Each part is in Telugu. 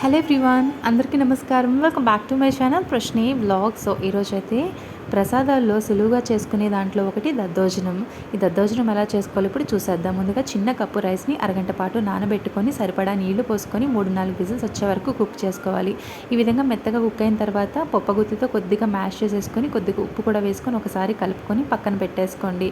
హలో ఎవ్రీవాన్ అందరికీ నమస్కారం. Welcome back to my channel ప్రశ్నే బ్లాగ్ సో ఈరోజు అయితే ప్రసాదాల్లో సులువుగా చేసుకునే దాంట్లో ఒకటి దద్దోజనం. ఈ దద్దోజనం ఎలా చేసుకోవాలి? ఇప్పుడు చూసేద్దాం. ముందుగా చిన్న కప్పు రైస్ని అరగంట పాటు నానబెట్టుకొని సరిపడా నీళ్ళు పోసుకొని మూడు నాలుగు విజిల్స్ వచ్చే వరకు కుక్ చేసుకోవాలి. ఈ విధంగా మెత్తగా కుక్ అయిన తర్వాత పొప్పగుత్తితో కొద్దిగా మ్యాష్ చేసేసుకొని కొద్దిగా ఉప్పు కూడా వేసుకొని ఒకసారి కలుపుకొని పక్కన పెట్టేసుకోండి.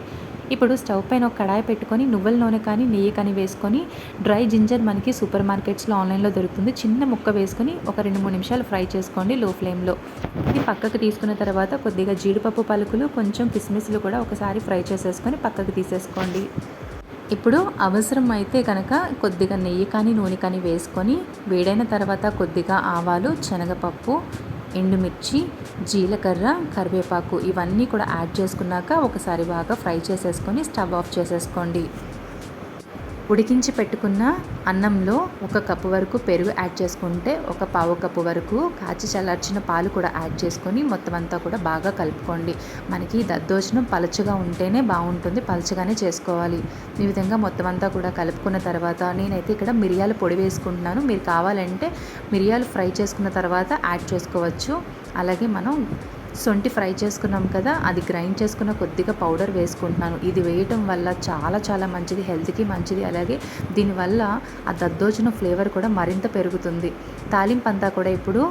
ఇప్పుడు స్టవ్ పైన ఒక కడాయి పెట్టుకొని నువ్వుల నూనె కానీ నెయ్యి కానీ వేసుకొని డ్రై జింజర్ మనకి సూపర్ మార్కెట్స్లో ఆన్లైన్లో దొరుకుతుంది. చిన్న ముక్క వేసుకొని ఒక రెండు మూడు నిమిషాలు ఫ్రై చేసుకోండి లో ఫ్లేమ్లో. ఇది పక్కకు తీసుకున్న తర్వాత కొద్దిగా జీడిపప్పు పలుకులు కొంచెం కిస్మిస్లు కూడా ఒకసారి ఫ్రై చేసేసుకొని పక్కకు తీసేసుకోండి. ఇప్పుడు అవసరం అయితే కనుక కొద్దిగా నెయ్యి కానీ నూనె కానీ వేసుకొని వేడైన తర్వాత కొద్దిగా ఆవాలు శనగపప్పు ఎండుమిర్చి జీలకర్ర కరివేపాకు ఇవన్నీ కూడా యాడ్ చేసుకున్నాక ఒకసారి బాగా ఫ్రై చేసేసుకొని స్టవ్ ఆఫ్ చేసేసుకోండి. ఉడికించి పెట్టుకున్న అన్నంలో ఒక కప్పు వరకు పెరుగు యాడ్ చేసుకుంటే ఒక పావు కప్పు వరకు కాచి చల్లార్చిన పాలు కూడా యాడ్ చేసుకొని మొత్తం అంతా కూడా బాగా కలుపుకోండి. మనకి దద్దోజనం పలచగా ఉంటేనే బాగుంటుంది. పలచగానే చేసుకోవాలి. ఈ విధంగా మొత్తం అంతా కూడా కలుపుకున్న తర్వాత నేనైతే ఇక్కడ మిరియాల పొడి వేసుకుంటున్నాను. మీరు కావాలంటే మిరియాలు ఫ్రై చేసుకున్న తర్వాత యాడ్ చేసుకోవచ్చు. అలాగే మనం సొంటి ఫ్రై చేసుకున్నాం కదా అది గ్రైండ్ చేసుకున్న కొద్దిగా పౌడర్ వేసుకుంటున్నాను. ఇది వేయటం వల్ల చాలా చాలా మంచిది హెల్త్కి మంచిది. అలాగే దీనివల్ల ఆ దద్దోజనం ఫ్లేవర్ కూడా మరింత పెరుగుతుంది. తాలింపు అంతా కూడా ఇప్పుడు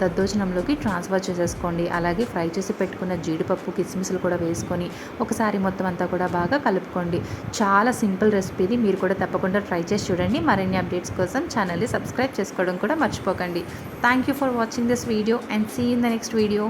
దద్దోజనంలోకి ట్రాన్స్ఫర్ చేసేసుకోండి. అలాగే ఫ్రై చేసి పెట్టుకున్న జీడిపప్పు కిస్మిస్లు కూడా వేసుకొని ఒకసారి మొత్తం అంతా కూడా బాగా కలుపుకోండి. చాలా సింపుల్ రెసిపీది. మీరు కూడా తప్పకుండా ట్రై చేసి చూడండి. మరిన్ని అప్డేట్స్ కోసం ఛానల్ని సబ్స్క్రైబ్ చేసుకోవడం కూడా మర్చిపోకండి. Thank you for watching this video and see in the next video